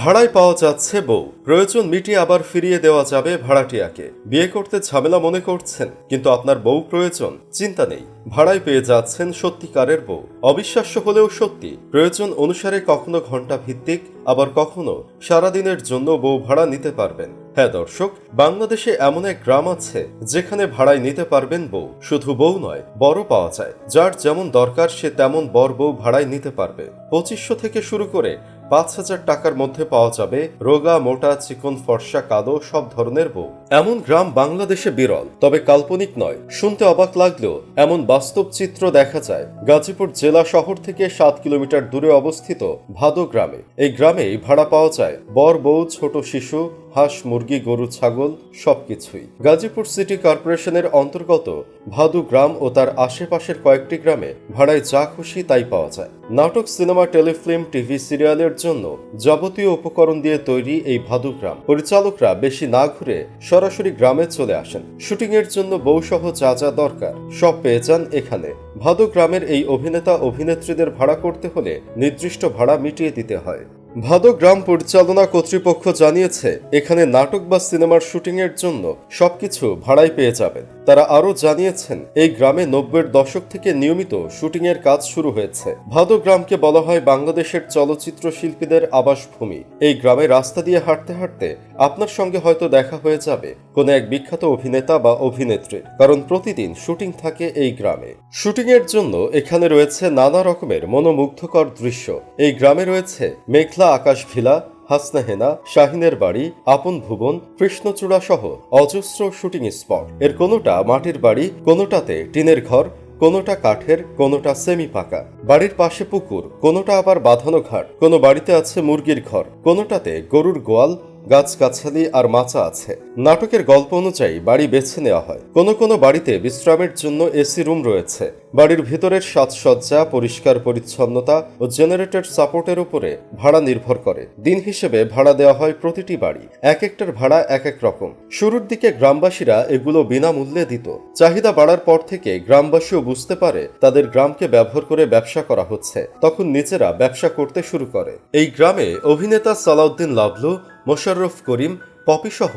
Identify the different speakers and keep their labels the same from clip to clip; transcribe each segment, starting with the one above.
Speaker 1: ভাড়ায় পাওয়া যাচ্ছে বউ। প্রয়োজন মিটিয়ে আবার ফিরিয়ে দেওয়া যাবে ভাড়াটিয়াকে। বিয়ে করতে ঝামেলা মনে করছেন, কিন্তু আপনার বউ প্রয়োজন, চিন্তা নেই। ভাড়ায় পেয়ে যাচ্ছেন সত্যিকারের বউ। অবিশ্বাস্য হলেও সত্যি, প্রয়োজন অনুসারে কখনো ঘণ্টা ভিত্তিক আবার কখনো সারাদিনের জন্য বউ ভাড়া নিতে পারবেন। হ্যাঁ দর্শক, বাংলাদেশে এমন এক গ্রাম আছে, যেখানে ভাড়ায় নিতে পারবেন বউ। শুধু বউ নয় বড় পাওয়া যায়। যার যেমন দরকার সে তেমন বর বউ ভাড়ায় নিতে পারবে। পঁচিশশো থেকে শুরু করে পাঁচ হাজার টাকার মধ্যে পাওয়া যাবে রোগা মোটা চিকন ফর্সা কাদো সব ধরনের বউ। এমন গ্রাম বাংলাদেশে বিরল, তবে কাল্পনিক নয়। শুনতে অবাক লাগলেও এমন বাস্তব চিত্র দেখা যায়। গাজীপুর জেলা শহর থেকে সাত কিলোমিটার দূরে অবস্থিত ভাদো গ্রামে। এই গ্রামেই ভাড়া পাওয়া যায় বর, বউ, ছোট শিশু, হাঁস, মুরগি, গরু, ছাগল, সবকিছুই। গাজীপুর সিটি কর্পোরেশনের অন্তর্গত ভাদু গ্রাম ও তার আশেপাশের কয়েকটি গ্রামে ভাড়ায় যা খুশি তাই পাওয়া যায়। নাটক, সিনেমা, টেলিফিল্ম, টিভি সিরিয়ালের জন্য যাবতীয় উপকরণ দিয়ে তৈরি এই ভাদু গ্রাম। পরিচালকরা বেশি না ঘুরে সরাসরি গ্রামে চলে আসেন। শুটিং এর জন্য বউসহ যা যা দরকার, সব পেয়ে যান এখানে। ভাদু গ্রামের এই অভিনেতা অভিনেত্রীদের ভাড়া করতে হলে নির্দিষ্ট ভাড়া মিটিয়ে দিতে হয়। ভাদো গ্রাম পরিচালনা কর্তৃপক্ষ জানিয়েছে, এখানে নাটক বা সিনেমার শুটিংয়ের জন্য সবকিছু ভাড়ায় পেয়ে যাবেন। তারা আরও জানিয়েছেন, এই গ্রামে নব্বইয়ের দশক থেকে নিয়মিত শুটিংয়ের কাজ শুরু হয়েছে। ভাদো গ্রামকে বলা হয় বাংলাদেশের চলচ্চিত্র শিল্পীদের আবাসভূমি। এই গ্রামে রাস্তা দিয়ে হাঁটতে হাঁটতে আপনার সঙ্গে হয়তো দেখা হয়ে যাবে। কোনো এক বিখ্যাত অভিনেতা বা অভিনেত্রীর, কারণ প্রতিদিন শুটিং থাকে এই গ্রামে। শুটিং এর জন্য এখানে রয়েছে নানা রকমের মনোমুগ্ধকর দৃশ্য। এই গ্রামে রয়েছে মেঘলা আকাশ ভিলা, হাসনা হেনা, শাহিনের বাড়ি, আপন ভুবন, কৃষ্ণচূড়া সহ অজস্র শুটিং স্পট। এর কোনোটা মাটির বাড়ি, কোনোটাতে টিনের ঘর, কোনোটা কাঠের, কোনোটা সেমি পাকা বাড়ির পাশে পুকুর, কোনোটা আবার বাঁধানো ঘাট, কোনো বাড়িতে আছে মুরগির ঘর, কোনোটাতে গরুর গোয়াল গাছগাছালি আর মাচা আছে। নাটকের গল্প অনুযায়ী বাড়ি বেছে নেওয়া হয়। কোনো কোনো বাড়িতে বিশ্রামের জন্য এসি রুম রয়েছে। বাড়ির ভিতরের সাজসজ্জা, পরিষ্কার পরিচ্ছন্নতা ও জেনারেটর সাপোর্টের উপরে ভাড়া নির্ভর করে। দিন হিসেবে ভাড়া দেওয়া হয় প্রতিটি বাড়ি। এক একটার ভাড়া এক এক রকম। শুরুর দিকে গ্রামবাসীরা এগুলো বিনামূল্যে দিত। চাহিদা বাড়ার পর থেকে গ্রামবাসীও বুঝতে পারে তাদের গ্রামকে ব্যবহার করে ব্যবসা করা হচ্ছে। তখন নিজেরা ব্যবসা করতে শুরু করে। এই গ্রামে অভিনেতা সালাউদ্দিন লাভলু মোশাররফ করিম, পপি সহ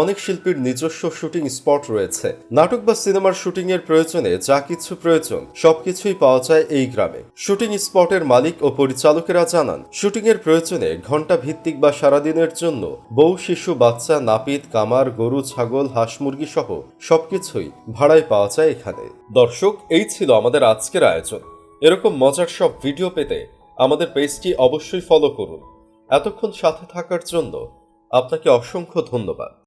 Speaker 1: অনেক শিল্পীর নিজস্ব শুটিং স্পট রয়েছে। নাটক বা সিনেমার শুটিং এর প্রয়োজনে যা কিছু প্রয়োজন, সবকিছুই পাওয়া যায় এই গ্রামে। শুটিং স্পটের মালিক ও পরিচালকেরা জানান, শুটিং এর প্রয়োজনে ঘণ্টা ভিত্তিক বা সারাদিনের জন্য বউ, শিশু, বাচ্চা, নাপিত, কামার, গরু, ছাগল, হাঁস, মুরগি সহ সবকিছুই ভাড়ায় পাওয়া যায় এখানে। দর্শক, এই ছিল আমাদের আজকের আয়োজন। এরকম মজার সব ভিডিও পেতে আমাদের পেজটি অবশ্যই ফলো করুন। এতক্ষণ সাথে থাকার জন্য আপনাকে অসংখ্য ধন্যবাদ।